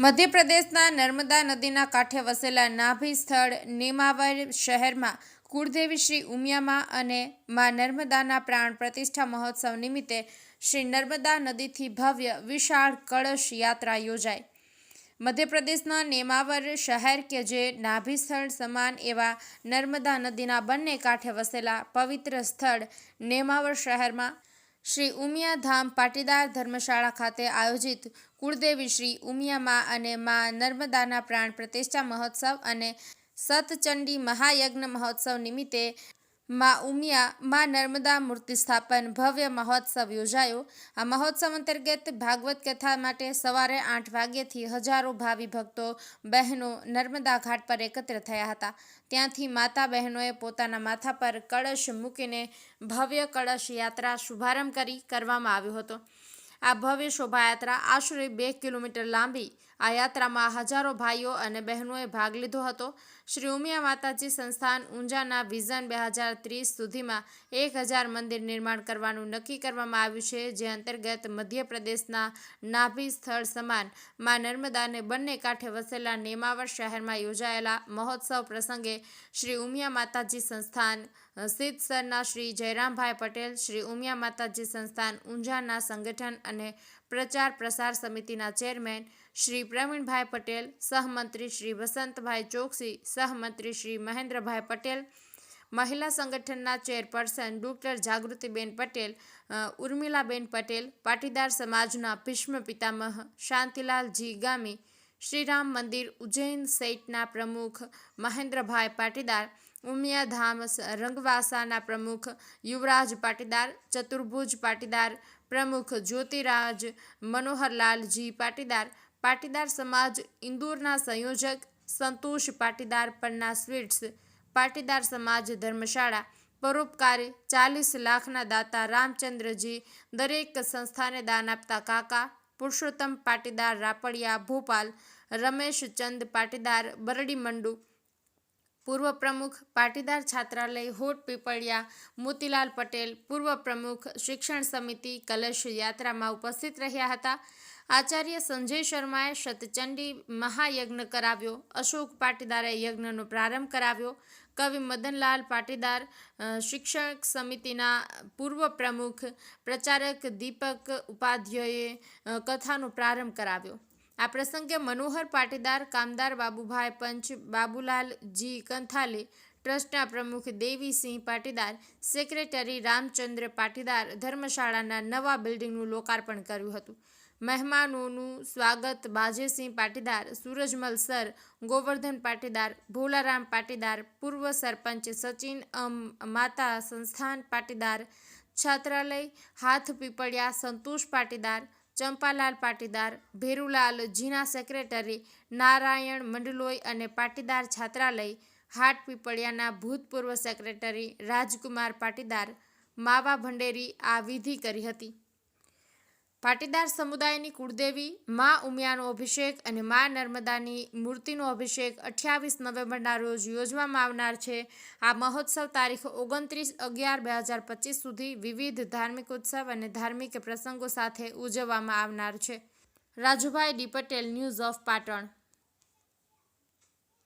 મધ્યપ્રદેશના નર્મદા નદીના કાંઠે વસેલા નાભી સ્થળ નેમાવર શહેરમાં કુળદેવી શ્રી ઉમિયામાં અને મા નર્મદાના પ્રાણ પ્રતિષ્ઠા મહોત્સવ નિમિત્તે શ્રી નર્મદા નદીથી ભવ્ય વિશાળ કળશ યાત્રા યોજાઈ. મધ્યપ્રદેશના નેમાવર શહેર કે જે નાભી સ્થળ સમાન એવા નર્મદા નદીના બંને કાંઠે વસેલા પવિત્ર સ્થળ નેમાવર શહેરમાં શ્રી ઉમિયા ધામ પાટીદાર ધર્મશાળા ખાતે આયોજિત કુળદેવી શ્રી ઉમિયામાં અને મા નર્મદાના પ્રાણ પ્રતિષ્ઠા મહોત્સવ અને સતચંડી મહાયજ્ઞ મહોત્સવ નિમિત્તે મા ઉમિયા, માં નર્મદા મૂર્તિ સ્થાપન, ભવ્ય મહોત્સવ યોજાયો. આ મહોત્સવ અંતર્ગત ભાગવત કથા માટે સવારે આઠ વાગ્યેથી હજારો ભાવિ ભક્તો, બહેનો નર્મદા ઘાટ પર એકત્ર થયા હતા. ત્યાંથી માતા બહેનોએ પોતાના માથા પર કળશ મૂકીને ભવ્ય કળશ યાત્રા શુભારંભ કરી કરવામાં આવ્યો હતો. આ ભવ્ય શોભાયાત્રા આશરે બે કિલોમીટર લાંબી. આ યાત્રામાં હજારો ભાઈઓ અને બહેનોએ ભાગ લીધો હતો. શ્રી ઉમિયા માતાજી સંસ્થાન ઊંઝાના વિઝન બે હજાર ત્રીસ સુધીમાં એક હજાર મંદિર નિર્માણ કરવાનું નક્કી કરવામાં આવ્યું છે, જે અંતર્ગત મધ્યપ્રદેશના નાભી સ્થળ સમાનમાં નર્મદાને બંને કાંઠે વસેલા નેમાવર શહેરમાં યોજાયેલા મહોત્સવ પ્રસંગે શ્રી ઉમિયા માતાજી સંસ્થાન સિદ્ધસરના શ્રી જયરામભાઈ પટેલ, શ્રી ઉમિયા માતાજી સંસ્થાન, ઊંઝાના સંગઠન અને પ્રચાર પ્રસાર સમિતિના ચેરમેન શ્રી પ્રવીણભાઈ પટેલ, સહમંત્રી શ્રી વસંતભાઈ ચોકસી, સહમંત્રી શ્રી મહેન્દ્રભાઈ પટેલ, મહિલા સંગઠનના ચેરપર્સન ડૉક્ટર જાગૃતિબેન પટેલ ઉર્મિલાબેન પટેલ, પાટીદાર સમાજના ભીષ્મ પિતામહ શાંતિલાલજી ગામી, શ્રીરામ મંદિર ઉજ્જૈન સહિતના પ્રમુખ મહેન્દ્રભાઈ પાટીદાર ઉમિયાધામ રંગવાસાના પ્રમુખ યુવરાજ પાટીદાર, ચતુર્ભુજ પાટીદાર પ્રમુખ જ્યોતિરાજ મનોહરલાલજી પાટીદાર પાટીદાર સમાજ ઇન્દોરના સંયોજક સંતોષ પાટીદાર પન્ના સ્વીટ્સ, પાટીદાર સમાજ ધર્મશાળા, પરોપકારી ચાલીસ લાખના દાતા રામચંદ્રજી, દરેક સંસ્થાને દાન આપતા કાકા, પુરુષોત્તમ પાટીદાર રાપડિયા ભોપાલ રમેશ ચંદ પાટીદાર બરડી મંડુ પૂર્વ પ્રમુખ, પાટીદાર છાત્રાલય, હોટ પીપળિયા, મોતીલાલ પટેલ, પૂર્વ પ્રમુખ, શિક્ષણ સમિતિ, કલશ યાત્રામાં ઉપસ્થિત રહ્યા હતા. આચાર્ય સંજય શર્માએ શતચંડી મહાયજ્ઞ કરાવ્યો. અશોક પાટીદારે યજ્ઞનો પ્રારંભ કરાવ્યો. કવિ મદનલાલ પાટીદાર શિક્ષક સમિતિના પૂર્વ પ્રમુખ, પ્રચારક દીપક ઉપાધ્યાયે કથાનો પ્રારંભ કરાવ્યો. આ પ્રસંગે મનોહર પાટીદાર, કામદાર બાબુભાઈ પંચ, બાબુલાલ જી કંથાલે, ટ્રસ્ટના પ્રમુખ દેવીસિંહ પાટીદાર, સેક્રેટરી રામચંદ્ર પાટીદાર ધર્મશાળાના નવા બિલ્ડિંગનું લોકાર્પણ કર્યું હતું. મહેમાનોનું સ્વાગત બાજેસિંહ પાટીદાર, સૂરજમલ સર, ગોવર્ધન પાટીદાર, ભોલારામ પાટીદાર, પૂર્વ સરપંચ સચિન અમ માતા સંસ્થાન પાટીદાર, છાત્રાલય હાથ પીપળિયા સંતોષ પાટીદાર ચંપાલાલ પાટીદાર, ભેરુલાલ જીના સેક્રેટરી, નારાયણ મંડલોઈ અને પાટીદાર છાત્રાલય, હાટ પીપળિયાના ભૂતપૂર્વ સેક્રેટરી, રાજકુમાર પાટીદાર, માવા ભંડેરી આ વિધિ કરી હતી. પાટીદાર સમુદાયની કુળદેવી, મા ઉમિયાનો અભિષેક અને મા નર્મદાની મૂર્તિનો અભિષેક અઠ્યાવીસ નવેમ્બરના રોજ યોજવામાં આવનાર છે. આ મહોત્સવ તારીખ ઓગણત્રીસ અગિયાર બે હજાર પચીસ સુધી વિવિધ ધાર્મિક ઉત્સવ અને ધાર્મિક પ્રસંગો સાથે ઉજવવામાં આવનાર છે. Rajubhai D Patel, news of Patan.